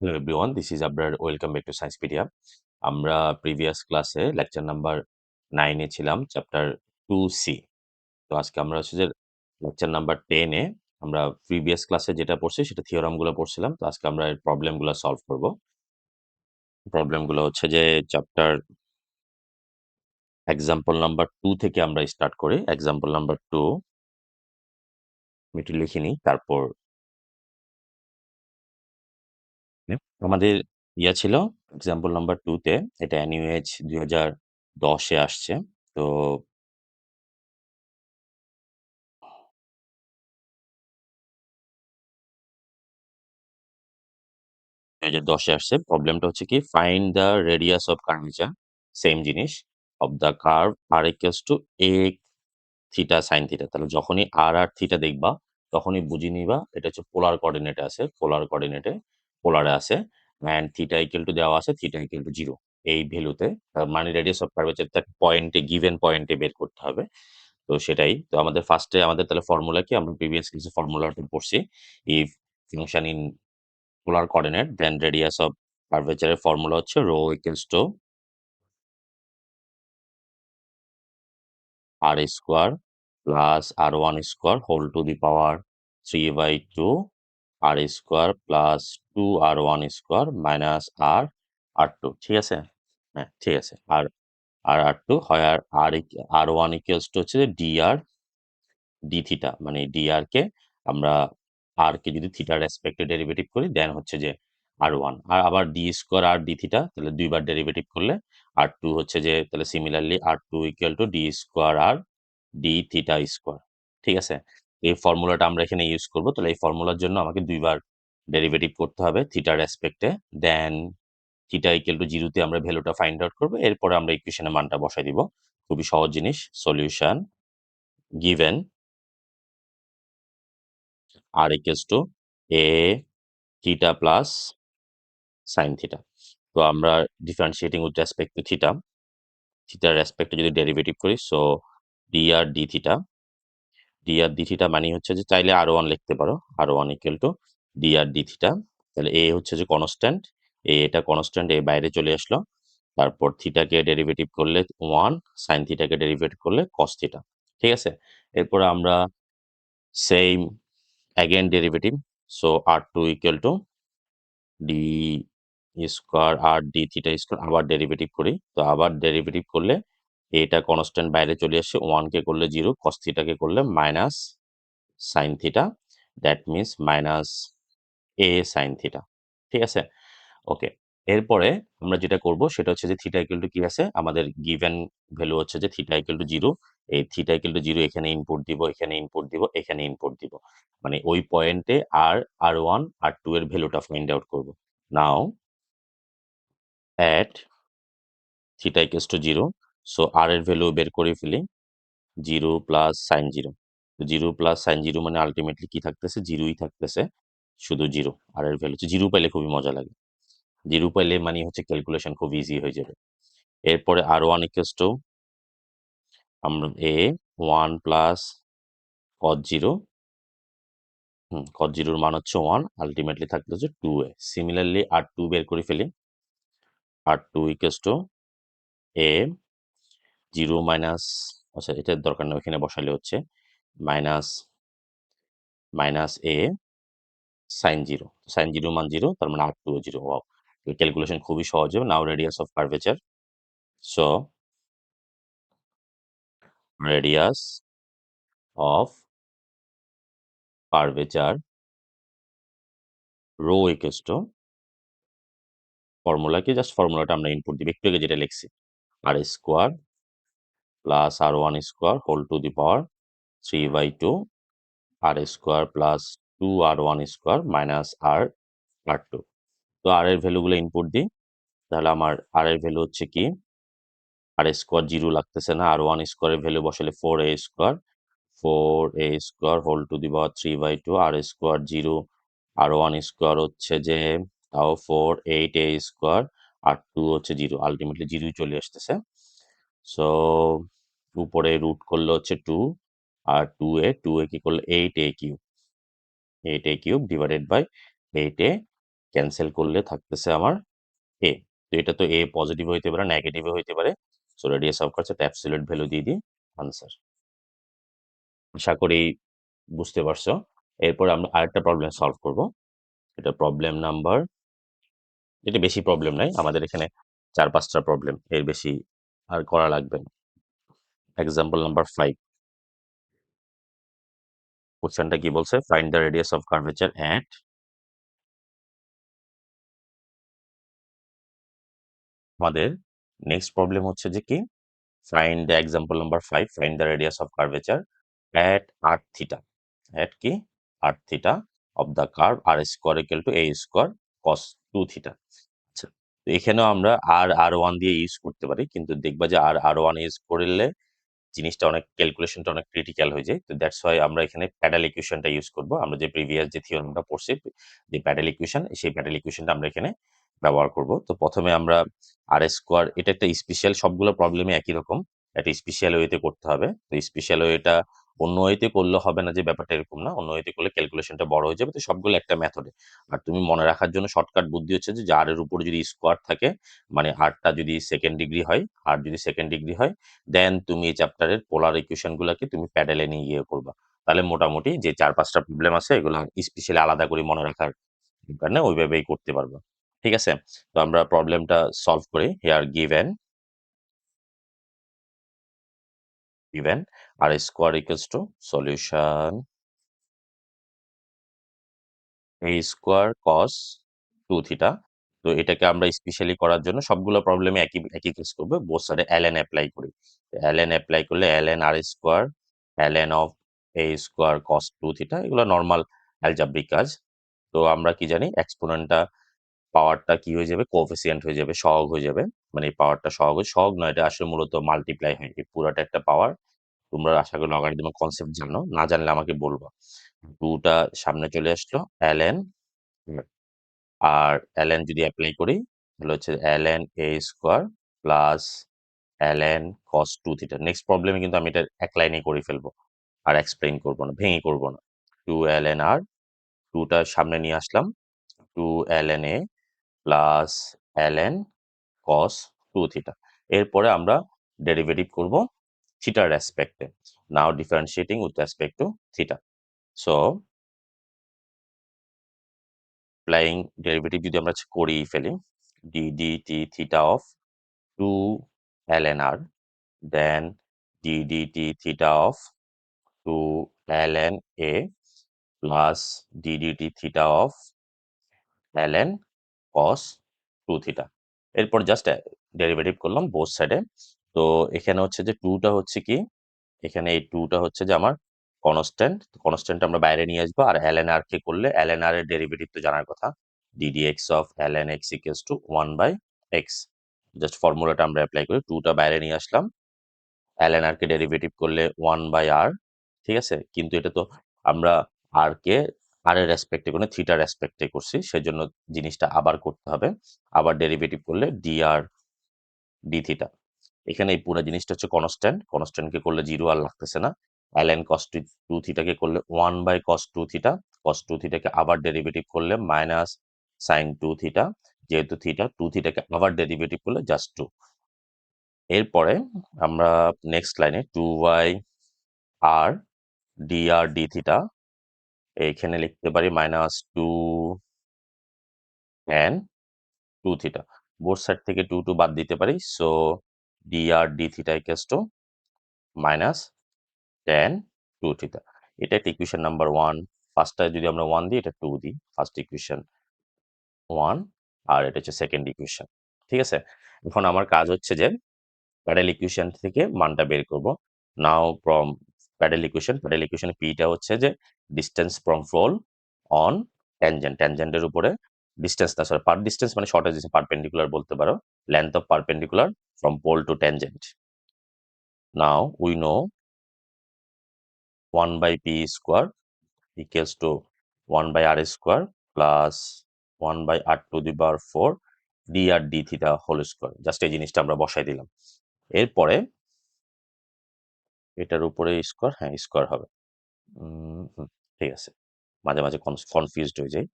Hello everyone this is Abrar welcome back to Sciencepedia আমরা previous ক্লাসে lecture number নাইনে ছিলাম চ্যাপ্টার টু সি তো আজকে আমরা হচ্ছে যে লেকচার নাম্বার টেনে আমরা প্রিভিয়াস ক্লাসে যেটা পড়ছি, সেটা থিওরামগুলো পড়ছিলাম। তো আজকে আমরা এর প্রবলেমগুলো সলভ করব। প্রবলেমগুলো হচ্ছে যে চ্যাপ্টার এক্সাম্পল নাম্বার টু থেকে আমরা স্টার্ট করি। এক্সাম্পল নাম্বার টু আমি একটু লিখে নিই। তারপর আমাদের ইয়া ছিল এক্সাম্পল নাম্বার টুতে এটা এনইউএইচ দুই হাজার দশে আসছে, তো দুই হাজার দশে আসছে। প্রবলেমটা হচ্ছে কি find the radius of curvature same জিনিস of the curve r equals to a theta sine theta তাহলে যখনই আর আর থিটা দেখবা, তখনই বুঝে নিবা, এটা হচ্ছে পোলার কোঅর্ডিনেটে আছে পোলার কোঅর্ডিনেটে পোলারে আছে অ্যান্ড থিটা ইকুয়াল টু দেওয়া আছে থিটা ইকুয়াল টু জিরো এই ভ্যালুতে মানে রেডিয়াস অফ কার্ভেচার তার পয়েন্টে গিভেন পয়েন্টে বের করতে হবে। তো সেটাই, তো আমাদের ফার্স্টে আমাদের তাহলে ফর্মুলা কি? আমরা প্রিভিয়াস কিছু ফর্মুলাটা পড়ছি। If function in polar coordinate then radius of কার্ভেচারের formula হচ্ছে rho equals to r square plus r one square whole to the power three by two r square plus two r one square minus r r two ঠিক আছে? হ্যাঁ ঠিক আছে। আর r r two হয় r r r one equals to হচ্ছে d আর D theta মানে d r কে আমরা আর কে যদি থিটার রেসপেক্টে ডেরিভেটিভ করি দেন হচ্ছে যে আর ওয়ান আর আবার d square r d theta তাহলে দুইবার ডেরিভেটিভ করলে আর টু হচ্ছে যে, তাহলে similarly r two equal to d square r d theta square ঠিক আছে? এই ফর্মুলাটা আমরা এখানে ইউজ করব। তাহলে এই ফর্মুলার জন্য আমাকে দুইবার ডেরিভেটিভ করতে হবে থিটার রেসপেক্টে দেন থিটা ইকুয়াল টু জিরোতে আমরা ভ্যালুটা ফাইন্ড আউট করব, এরপরে আমরা ইকুয়েশনের মানটা বসাই দিব। খুবই সহজ জিনিস solution given r equals to a theta plus sine theta তো আমরা differentiating with respect to theta থিটার রেসপেক্টে যদি ডেরিভেটিভ করি so d r d theta d r d theta মানে হচ্ছে যে চাইলে আর ওয়ান লিখতে পারো r one equal to d r d theta তাহলে এ হচ্ছে যে কনস্ট্যান্ট এ এটা কনস্ট্যান্ট এ বাইরে চলে আসলো। তারপর থিটাকে ডেরিভেটিভ করলে ওয়ান সাইন থিটাকে ডেরিভেটিভ করলে কস থিটা ঠিক আছে? এরপর আমরা same again derivative so r two equal to d square r d theta square আবার ডেরিভেটিভ করি। তো আবার ডেরিভেটিভ করলে এটা কনস্ট্যান্ট বাইরে চলে আসে ওয়ানকে করলে জিরো কস থিটাকে করলে minus sine theta that means minus a sine theta ঠিক আছে? ওকে এরপরে আমরা যেটা করব সেটা হচ্ছে যে থিটা ইকুয়াল টু কি আছে? আমাদের গিভেন ভ্যালু হচ্ছে যে থিটা ইকুয়াল টু জিরো এই থিটা ইকুয়াল টু জিরো এখানে ইনপুট দিব, এখানে ইনপুট দিব, এখানে ইনপুট দিব। মানে ওই পয়েন্টে আর আর ওয়ান আর টু এর ভ্যালুটা ফাইন্ড আউট করব। Now at theta equals to zero so r এর ভ্যালু বের করে ফেলি zero plus sine zero zero plus sine zero মানে আলটিমেটলি কি থাকতেছে? জিরোই থাকতেছে। শুধু জিরো আর এর ভ্যালু হচ্ছে জিরো পাইলে খুবই মজা লাগে। জিরো পাইলে মানে হচ্ছে ক্যালকুলেশন খুব ইজি হয়ে যাবে। এরপরে আর ওয়ান ইকুয়ালস টু আমরা a one plus cos zero hmm cos জিরোর মান হচ্ছে ওয়ান আলটিমেটলি হচ্ছে two a similarly r two বের করে ফেলি। R two equals to a zero minus আচ্ছা এটার দরকার নেই ওইখানে বসালে হচ্ছে minus minus a sine zero sine zero মান জিরো তার মানে r two zero wow calculation খুবই সহজ হবে now radius of curvature so radius of curvature rho equals to formula কি জাস্ট ফর্মুলাটা আমরা ইনপুট দিই একটু আগে যেটা লিখছি r square plus r one square whole to the power three by two r square plus two r one square minus r r two তো r এর ভ্যালুগুলো ইনপুট দিই, তাহলে আমার আর এর ভ্যালু হচ্ছে কি? আর স্কোয়ার জিরো লাগতেছে না আর ওয়ান স্কোয়ারের ভ্যালু বসালে four a square four a square whole to the power three by two r square zero r one square হচ্ছে যে, তাও four eight a square r two হচ্ছে জিরো আলটিমেটলি জিরোই চলে আসতেছে। সো উপরে রুট করলে হচ্ছে two R two a two a কি করলে eight a cube eight a cube divided by eight a cancel করলে থাকতেছে আমার এ। তো এটা তো এ পজিটিভ হইতে পারে নেগেটিভও হইতে পারে। সো রেডিয়াস অফ কার্ভস একটা অ্যাবসলিউট ভ্যালু দিয়ে দিই, আনসার। আশা করি বুঝতে পারছ। এরপর আমরা আরেকটা প্রবলেম সলভ করব। এটা প্রবলেম নাম্বার, এটা বেশি প্রবলেম নাই, আমাদের এখানে চার পাঁচটা প্রবলেম, এর বেশি আর করা লাগবে না। এক্সাম্পল নাম্বার ফাইভ কোশ্চেনটা কি বলছে? Find the radius of curvature at আমাদের নেক্সট প্রবলেম হচ্ছে যে কি? Find the example number five find the radius of curvature at at theta at কি? At theta of the curve r square equal to a square cos two theta আচ্ছা এখানেও আমরা আর r one দিয়ে use করতে পারি, কিন্তু দেখবা যে আর আর ওয়ান ইউজ করলে জিনিসটা অনেক ক্যালকুলেশনটা অনেক ক্রিটিক্যাল হয়ে যায়। তো দ্যাটস ওয়াই আমরা এখানে প্যাডাল ইকুয়েশনটা ইউজ করব। আমরা যে প্রিভিয়াস যে থিওরামটা পড়ছি, যে প্যাডাল ইকুয়েশন সেই প্যাডাল ইকুয়েশনটা আমরা এখানে ব্যবহার করব। তো প্রথমে আমরা আর স্কোয়ার এটা একটা স্পেশাল সবগুলো প্রবলেমে একই রকম। একটা স্পেশাল ওয়েতে করতে হবে। তো স্পেশাল ওয়েটা অন্য ওয়েতে করলে হবে না যে ব্যাপারটা এরকম না। অন্য ওয়েতে করলে ক্যালকুলেশনটা বড় হয়ে যাবে। তো সবগুলো একটা মেথডে আর তুমি মনে রাখার জন্য শর্টকাট বুদ্ধি হচ্ছে যে আর এর উপর যদি স্কোয়ার থাকে মানে আরটা যদি সেকেন্ড ডিগ্রি হয় আর যদি সেকেন্ড ডিগ্রি হয় দেন তুমি এই চ্যাপ্টারের পোলার ইকুয়েশন গুলাকে তুমি প্যাডেলে নিয়ে গিয়ে করবা। তাহলে মোটামুটি যে চার পাঁচটা প্রবলেম আছে, এগুলো স্পেশালি আলাদা করে মনে রাখার কারণে ওইভাবেই করতে পারব। ঠিক আছে? তো আমরা প্রবলেমটা সলভ করি। Here given given r square equals to solution a square cos 2 theta. তো এটাকে আমরা স্পেশালি করার জন্য সবগুলো প্রবলেমে একই একই কেস করব। বোথ সাইডে এন অ্যাপ্লাই করি। ln অ্যাপ্লাই করলে ln r square ln of a square cos 2 থিটা এগুলো নর্মাল অ্যালজাব্রিক কাজ। তো আমরা কি জানি এক্সপোনেন্টটা পাওয়ারটা কি হয়ে যাবে? কোফিসিয়েন্ট হয়ে যাবে, সহগ হয়ে যাবে। মানে এই পাওয়ারটা সহগ সহগ নয়, এটা আসলে মূলত মাল্টিপ্লাই হয় এই পুরাটা একটা পাওয়ার তোমরা আশা করি লগারিদমের কনসেপ্ট জানো। না জানলে আমাকে বলবা। টুটা সামনে চলে আসলো এলএন আর এলএন যদি অ্যাপ্লাই করি, তাহলে হচ্ছে ln a square plus ln cos two theta next প্রবলেমে কিন্তু আমি এটা এক লাইনে করে ফেলব, আর এক্সপ্লেইন করব না, ভেঙে করব না। টু এলএন আর টুটা সামনে নিয়ে আসলাম। Two ln a plus ln cos two theta এরপরে আমরা ডেরিভেটিভ করব। থিটার রেসপেক্টে now differentiating with respect to theta so flying derivative যদি আমরা করি ফেলি d d t theta of two l n r then d d t theta of two l n a plus d d t theta of l n cos two theta এরপর just derivative করলাম both সাইডে তো এখানে হচ্ছে যে টুটা হচ্ছে কি? এখানে এই টুটা হচ্ছে যে আমার কনস্ট্যান্ট কনস্ট্যান্ট আমরা বাইরে নিয়ে আসব আর এল এন আর কে করলে এল এন আর এর ডেরিভেটিভ তো জানার কথা। D d x of l n x equals to one by x just ফর্মুলাটা আমরা অ্যাপ্লাই করি টুটা বাইরে নিয়ে আসলাম। এল এন আর কে ডেরিভেটিভ করলে ওয়ান বাই আর ঠিক আছে? কিন্তু এটা তো আমরা আর কে আর এর রেসপেক্টে কোনো থিটার রেসপেক্টে করছি, সেজন্য জিনিসটা আবার করতে হবে। আবার ডেরিভেটিভ করলে ডি আর ডি থিটা এখানে এই পুরো জিনিসটা হচ্ছে কনস্ট্যান্ট কনস্ট্যান্টকে করলে জিরো আর লাগতেছে না। অ্যালেন কস টু থিটাকে করলে one by cos two theta cos two থিটাকে আবার ডেরিভেটিভ করলে মাইনাস সাইন টু থিটা যেহেতু থিটা টু থিটাকে আবার ডেরিভেটিভ করলে জাস্ট টু এরপরে আমরা নেক্সট লাইনে two y r d r d theta এখানে লিখতে পারি minus two n two theta board side থেকে টু টু বাদ দিতে পারি। So d r d theta equals to minus tan two theta এটা একটা ইকুয়েশন নাম্বার ওয়ান ফার্স্টটা যদি আমরা ওয়ান দিই, এটা টু দিই। ফার্স্ট ইকুয়েশন ওয়ান আর এটা হচ্ছে সেকেন্ড ইকুয়েশন ঠিক আছে? এখন আমার কাজ হচ্ছে যে প্যাডেল ইকুয়েশন থেকে মানটা বের করব। Now from pedal equation pedal equation পিটা হচ্ছে যে distance from pole on tangent ট্যানজেন্টের উপরে ডিস্টেন্স না সরি পার ডিস্টেন্স মানে শর্টেজ পারপেন্ডিকুলার বলতে পারো length of perpendicular from pole to tangent now we know one 1 by p square equals to 1 by r square plus 1 by r to the power 4 dr d theta whole square. Just এই জিনিসটা আমরা বসাই দিলাম। এরপরে এটার উপরে square হ্যাঁ square হবে। ঠিক আছে। মাঝে মাঝে কনফিউজড হয়ে যায়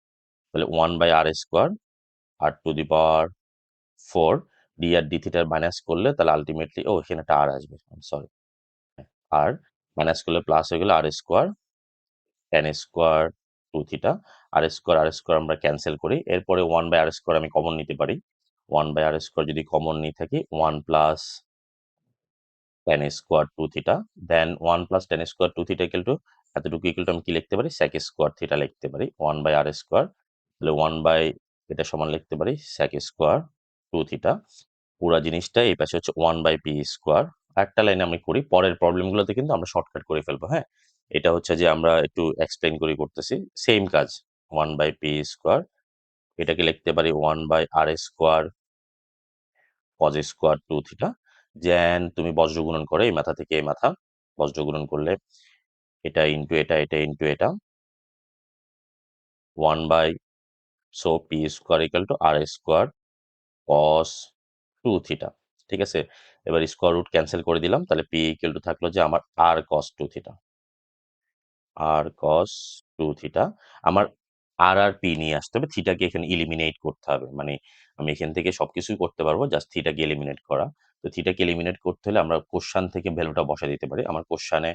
তাহলে one by r square r to the power four d r d থিটার মাইনাস করলে তাহলে আলটিমেটলি ও, এখানে একটা আর আসবে সরি আর মাইনাস করলে প্লাস হয়ে গেলে r square tan square two theta r square r square আমরা ক্যান্সেল করি, এরপরে ওয়ান বাই আর স্কোয়ার আমি কমন নিতে পারি ওয়ান বাই আর স্কোয়ার যদি কমন নিয়ে থাকি one plus tan square two theta then one plus tan square two theta equal to এতটুকু ইকুয়াল টু আমি কি লিখতে পারি স্যাক স্কোয়ার থিটা লিখতে পারি ওয়ান বাই আর স্কোয়ার তাহলে ওয়ান বাই এটা সমান লিখতে পারি স্যাক স্কোয়ার টু থিটা পুরো জিনিসটা এই পাশে হচ্ছে ওয়ান বাই পি স্কোয়ার একটা লাইনে আমি করি, পরের প্রবলেমগুলোতে কিন্তু আমরা শর্টকাট করে ফেলব হ্যাঁ? এটা হচ্ছে যে আমরা একটু এক্সপ্লেন করে করতেছি সেম কাজ ওয়ান বাই পি স্কোয়ার এটাকে লিখতে পারি one by r square cos square two theta যেন তুমি বজ্র গুণন করে, এই মাথা থেকে এই মাথা, বজ্র গুণন করলে এটা ইন্টু এটা এটা ইন্টু এটা। One by so p square equal to r square cos two theta ঠিক আছে? এবার স্কোয়ার রুট ক্যান্সেল করে দিলাম, তাহলে পি ইকুয়াল টু থাকল যে আমার আর কস টু থিটা আর কস টু থিটা আমার আর আর পি নিয়ে আসতে হবে থিটাকে এখানে ইলিমিনেট করতে হবে। মানে আমি এখান থেকে সবকিছুই করতে পারব জাস্ট থিটাকে এলিমিনেট করা। তো থিটাকে এলিমিনেট করতে হলে আমরা কোশ্চান থেকে ভ্যালুটা বসা দিতে পারি। আমার কোশ্চানে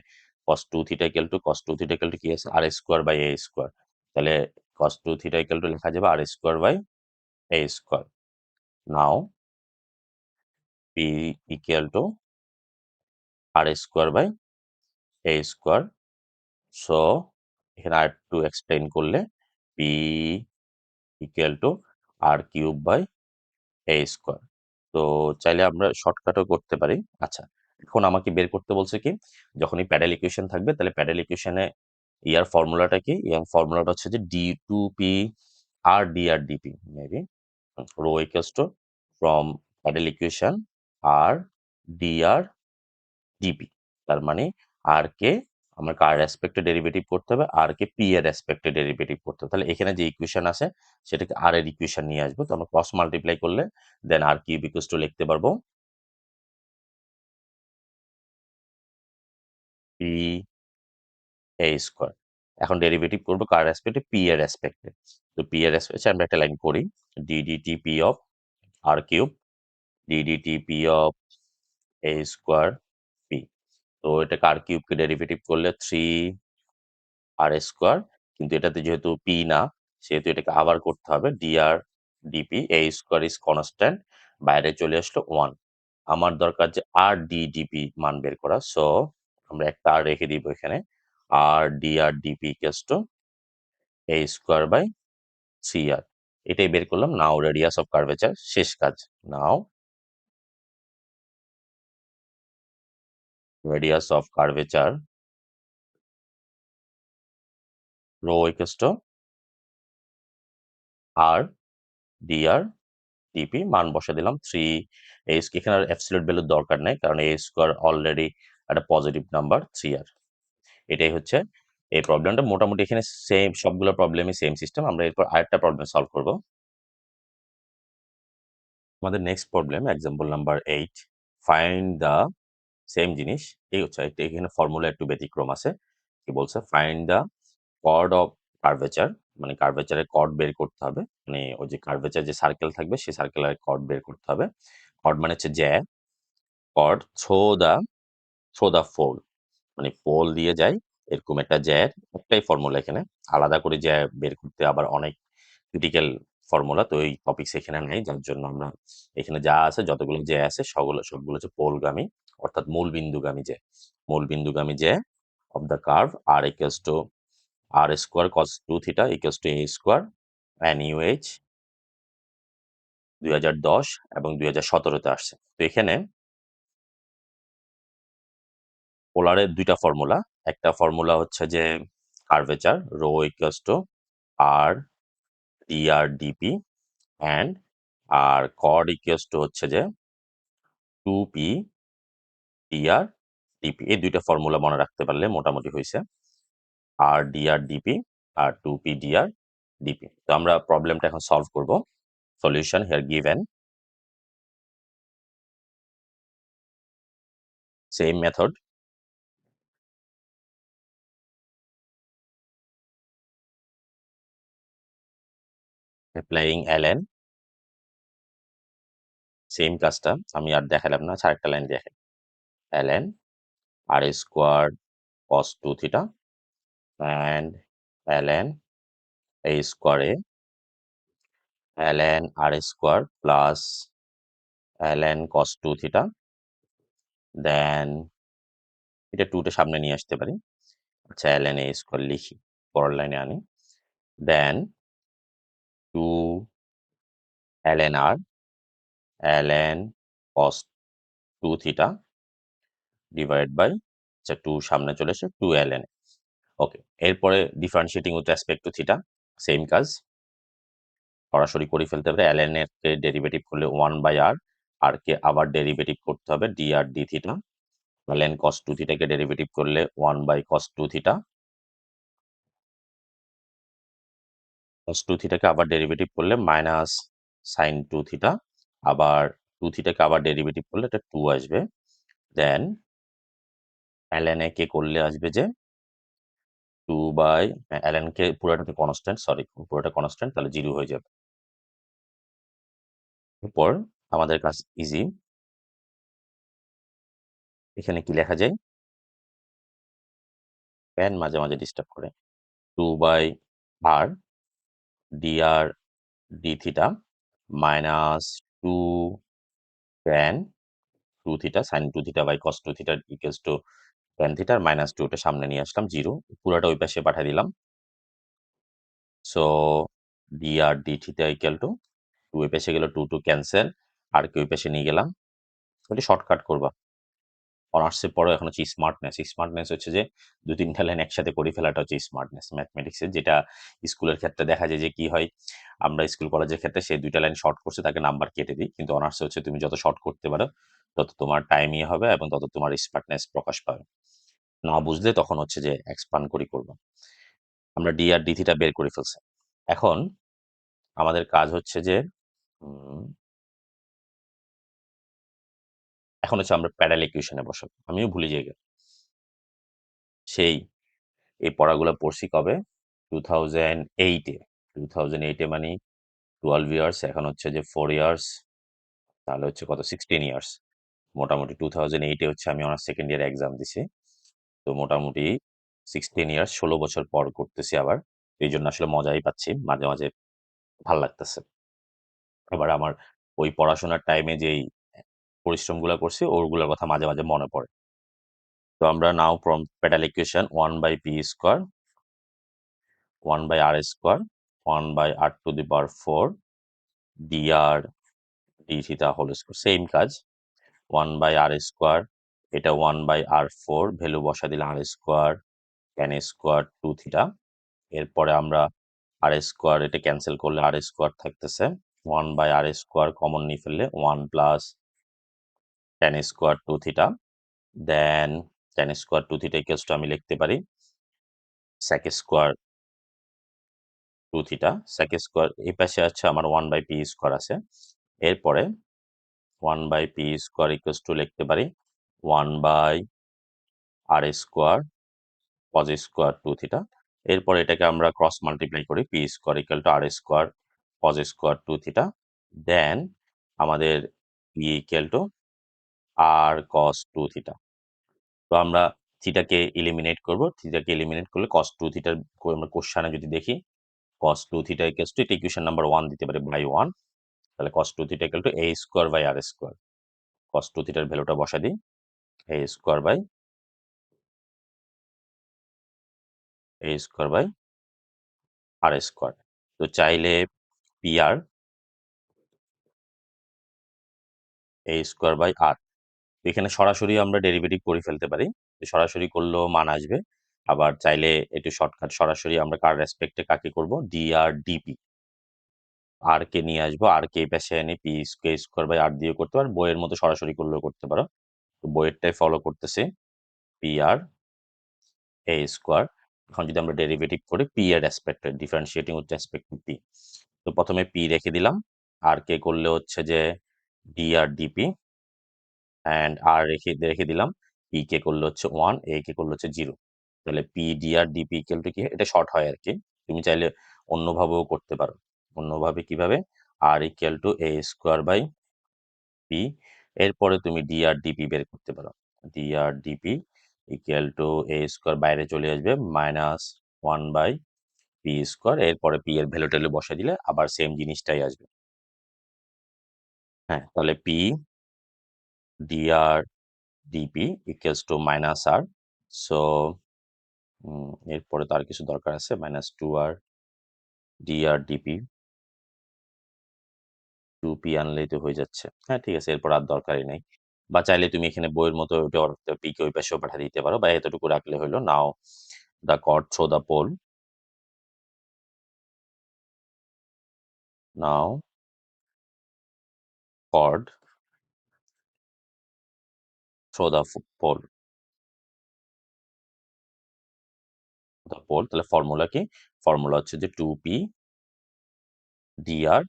cos two theta equal to cos two theta equal to কি আছে? R square by a square তাহলে cos two theta equal to লেখা যাবে r square by a square now p equal to r square by a square so এখানে r two explain করলে p equal to r cube by a square তো চাইলে আমরা শর্টকাটও করতে পারি। আচ্ছা এখন আমাকে বের করতে বলছে কি? যখন এই প্যাডেল ইকুয়েশন থাকবে, তাহলে প্যাডেল ইকুয়েশনে ইয়ার ফর্মুলাটা কি? ইয়ার ফর্মুলাটা হচ্ছে যে d two p r d r d p maybe rho equals to from pedal equation r d r d p তার মানে আর কে আমাকে আর রেসপেক্টে ডেরিভেটিভ করতে হবে? আর কে পি এর রেসপেক্টে ডেরিভেটিভ করতে হবে। তাহলে এখানে যে ইকুয়েশন আছে, সেটাকে আর এর ইকুয়েশন নিয়ে আসব। তো আমরা ক্রস মাল্টিপ্লাই করলে then r cube equals to লিখতে পারব পি এ স্কোয়ার এখন ডেরিভেটিভ করব কার রেসপেক্টে পি এর রেসপেক্টে তো পি এর রেসপেক্টে আমরা একটা লাইন করি d d t p of r cube d d t p of a square p তো এটা আর কিউবকে ডেরিভেটিভ করলে? থ্রি আর স্কোয়ার কিন্তু এটাতে যেহেতু পি না, সেহেতু এটাকে আবার করতে হবে D R D P a square is constant বাইরে চলে আসলো ওয়ান আমার দরকার যে আর ডি ডিপি মান বের করা। সো আমরা একটা আর রেখে দিব এখানে। R D R D P equals to a square by C আর এটাই বের করলাম নাও রেডিয়াস অফ কার্ভেচার শেষ কাজ now radius of curvature rho equals to R D R D P মান বসে দিলাম থ্রি এখানে আর অ্যাবসলিউট ভ্যালুর দরকার নেই, কারণ এ স্কোয়ার অলরেডি একটা পজিটিভ নাম্বার থ্রি আর এটাই হচ্ছে এই প্রবলেমটা মোটামুটি এখানে সেম সবগুলো প্রবলেমই সেম সিস্টেম আমরা এরপর আরেকটা প্রবলেম সলভ করব। আমাদের next problem example number eight find the same জিনিস। এই হচ্ছে এখানে ফর্মুলা একটু ব্যতিক্রম আছে। কি বলছে? Find the chord of curvature মানে কার্ভেচারের কর্ড বের করতে হবে। মানে ওই যে কার্ভেচার যে সার্কেল থাকবে, সেই সার্কেলের কর্ড বের করতে হবে। কর্ড মানে হচ্ছে জ্যা chord through the through the pole মানে পোল দিয়ে যায়, এরকম একটা জ্যার, একটাই ফর্মুলা এখানে। আলাদা করে জ্যা বের করতে আবার অনেক ক্রিটিক্যাল ফর্মুলা তো এই টপিক্স এখানে নেই, যার জন্য আমরা এখানে যা আছে, যতগুলো জ্যা আছে সবগুলো সবগুলো হচ্ছে পোলগামী, অর্থাৎ মূল বিন্দুগামী জ্যা মূল বিন্দুগামী জ্যা of the curve R equals to R square cos two theta equals to a square N uh দুই হাজার দশ এবং দুই আসছে। তো এখানে পোলারের দুইটা ফর্মুলা একটা ফর্মুলা হচ্ছে যে curvature rho equals to R D R D P and R code equals to হচ্ছে যে টু পি ডিআর ডিপি এই দুইটা ফর্মুলা মনে রাখতে পারলে মোটামুটি হয়েছে R D R D P আর two P D R D P তো আমরা প্রবলেমটা এখন সলভ করব। Solution here given same method applying ln same কাজটা আমি আর দেখালাম না আচ্ছা আরেকটা লাইন দেখেন r squared cos 2 theta and ln a square a ln r square plus ln cos 2 theta দেন এটা টুটা সামনে নিয়ে আসতে পারি আচ্ছা ln a square লিখি পরের লাইনে আনি then two ln r, ln cos 2 theta divide by আচ্ছা টু সামনে চলে এসে টু ln ওকে এরপরে differentiating with respect to theta same কাজ। সরাসরি করে ফেলতে হবে, ln কে ডেরিভেটিভ করলে ওয়ান বাই আর আর কে আবার ডেরিভেটিভ করতে হবে D R D theta ln cos 2 theta কে ডেরিভেটিভ করলে one by cos 2 theta cos 2 theta কে আবার ডেরিভেটিভ করলে মাইনাস সাইন 2 থিটা আবার 2 থিটা কে আবার ডেরিভেটিভ করলে এটা 2 আসবে। দেন এ কে করলে আসবে যে 2 বাই ln কে পুরোটা কনস্ট্যান্ট সরি পুরোটা কনস্ট্যান্ট তাহলে জিরো হয়ে যাবে। এরপর আমাদের কাজ ইজি এখানে কি লেখা যায়? প্যান মাঝে মাঝে ডিস্টার্ব করে। Two by R D R D theta minus two tan two theta sine two theta by cos two theta equals to tan থিটার মাইনাস টু ওটা সামনে নিয়ে আসলাম জিরো পুরোটা ওই পাশে পাঠিয়ে দিলাম। So R D theta equal to two ওই পাশে গেল টু টু ক্যান্সেল আর কি ওই পাশে নিয়ে গেলাম। ওটা শর্টকাট করবা। অনার্সের পরেও এখন হচ্ছে স্মার্টনেস স্মার্টনেস হচ্ছে যে দু তিনটা লাইন একসাথে করে ফেলাটা হচ্ছে স্মার্টনেস ম্যাথমেটিক্সের যেটা স্কুলের ক্ষেত্রে দেখা যায় যে কি হয়, আমরা স্কুল কলেজের ক্ষেত্রে সে দুইটা লাইন শর্ট করছে, তাকে নাম্বার কেটে দিই। কিন্তু অনার্সে হচ্ছে তুমি যত শর্ট করতে পারো, তত তোমার টাইম ইয়ে হবে এবং তত তোমার স্মার্টনেস প্রকাশ পাবে। না বুঝলে তখন হচ্ছে যে এক্সপান্ড করি করব। আমরা ডি আর ডি থিটা বের করে ফেলছি। এখন আমাদের কাজ হচ্ছে যে এখন হচ্ছে আমরা প্যারাল ইকুয়েশনে বসাবো। আমিও ভুলে যাই সেই, এই পড়াগুলো পড়ছি কবে? Two thousand eight two thousand eight মানে টুয়েলভ ইয়ার্স এখন হচ্ছে যে ফোর ইয়ার্স তাহলে হচ্ছে কত? সিক্সটিন ইয়ার্স মোটামুটি টু থাউজেন্ড এইটে হচ্ছে আমি আমার সেকেন্ড ইয়ার এক্সাম দিছি। তো মোটামুটি সিক্সটিন ইয়ার্স ষোলো বছর পর করতেছি আবার। এই জন্য আসলে মজাই পাচ্ছি, মাঝে মাঝে ভালো লাগতেছে। আবার আমার ওই পড়াশোনার টাইমে যেই পরিশ্রমগুলো করছি ওরগুলোর কথা মাঝে মাঝে মনে পড়ে। তো আমরা now from petal equation one by P square one by R square one by R to the power four D R D theta whole square same কাজ। ওয়ান বাই আর স্কোয়ার এটা one by R four value বসা দিলে R square tan square two theta এরপরে আমরা আর square এটা cancel করলে আর square থাকতেছে। One by R square common নিয়ে ফেললে one plus tan square two theta then tan square two theta equals to আমি লিখতে পারি sec square two theta sec square এই পাশে আছে আমার ওয়ান বাই পি স্কোয়ার আছে, এরপরে one by P square equals to লিখতে পারি one by R square pause square two theta এরপর এটাকে আমরা ক্রস মাল্টিপ্লাই করি P square equal to R square pause square two theta then আমাদের P equal to R cos two theta তো আমরা থিটাকে eliminate করব। থিটাকে ইলিমিনেট করলে কস টু থিটার আমরা কোশ্চানে যদি দেখি cos two theta equals to এটা ইকুয়েশন নাম্বার ওয়ান দিতে পারি বাই ওয়ান তাহলে cos two theta equal to a square by R square cos two থিটার ভ্যালুটা বসা দিই। A square by a square by R square তো চাইলে P R a square by R এখানে সরাসরি আমরা ডেরিভেটিভ করে ফেলতে পারি। সরাসরি করলেও মান আসবে। আবার চাইলে একটু শর্টকাট সরাসরি আমরা কার রেসপেক্টে কাকে করব? ডি আর ডিপি আর কে নিয়ে আসব। আর কে পাশে এনে P square square by R দিয়ে করতে পারো। বইয়ের মতো সরাসরি করলেও করতে পারো। তো বইয়েরটাই ফলো করতেছে। পি আর এ স্কোয়ার এখন যদি আমরা ডেরিভেটিভ করি পি এর রেসপেক্টে ডিফারেন্সিয়েটিং হচ্ছে রেসপেক্ট টু পি তো প্রথমে পি রেখে দিলাম। আর কে করলে হচ্ছে যে D R D P and R রেখে রেখে দিলাম। পি কে করলে হচ্ছে ওয়ান এ কে করলে হচ্ছে জিরো তাহলে P D R D P equal to কি? এটা শর্ট হয় আর কি তুমি চাইলে অন্যভাবেও করতে পারো। অন্যভাবে কীভাবে? R equal to a square by P এরপরে তুমি ডি আর ডিপি বের করতে পারো। D R D P equal to a square বাইরে চলে আসবে minus one by P square এরপরে পি এর ভ্যালু ট্যালু বসে দিলে আবার সেম জিনিসটাই আসবে। হ্যাঁ তাহলে P R D P equals to minus R so এরপরে তো আর কিছু দরকার আছে? Minus two R R D P two P আনলেই তো হয়ে যাচ্ছে। হ্যাঁ ঠিক আছে, এরপর আর দরকারই নেই। বা চাইলে তুমি এখানে বইয়ের মতো ওটা পিকে ওই পাশেও পাঠিয়ে দিতে পারো। বা এতটুকু রাখলে হলো now the cot through the pole now cod through the pole the pole তাহলে ফর্মুলা কি? ফর্মুলা হচ্ছে যে two P D R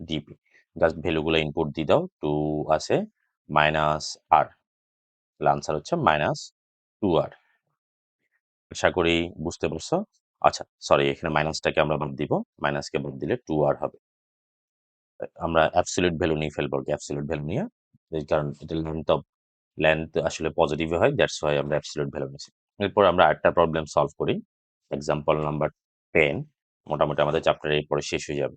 D P just ভ্যালুগুলো input দিয়ে দাও টু আছে মাইনাস আর তাহলে আনসার হচ্ছে মাইনাস টু আর আশা করি বুঝতে পারছ? আচ্ছা সরি এখানে মাইনাসটাকে আমরা বাদ দিব। মাইনাসকে বাদ দিলে টু আর হবে। আমরা অ্যাবসলিউট ভ্যালু নিয়ে ফেলব অ্যাবসলিউট ভ্যালু নিয়ে। কারণ এটা লেন্থ অফ লেন্থ আসলে পজিটিভ হয় দ্যাটস ওয়াই আমরা অ্যাবসলিউট ভ্যালু নিয়েছি এরপর আমরা আটটা প্রবলেম সলভ করি। এক্সাম্পল নাম্বার টেন মোটামুটি আমাদের চ্যাপ্টার এরপরে শেষ হয়ে যাবে।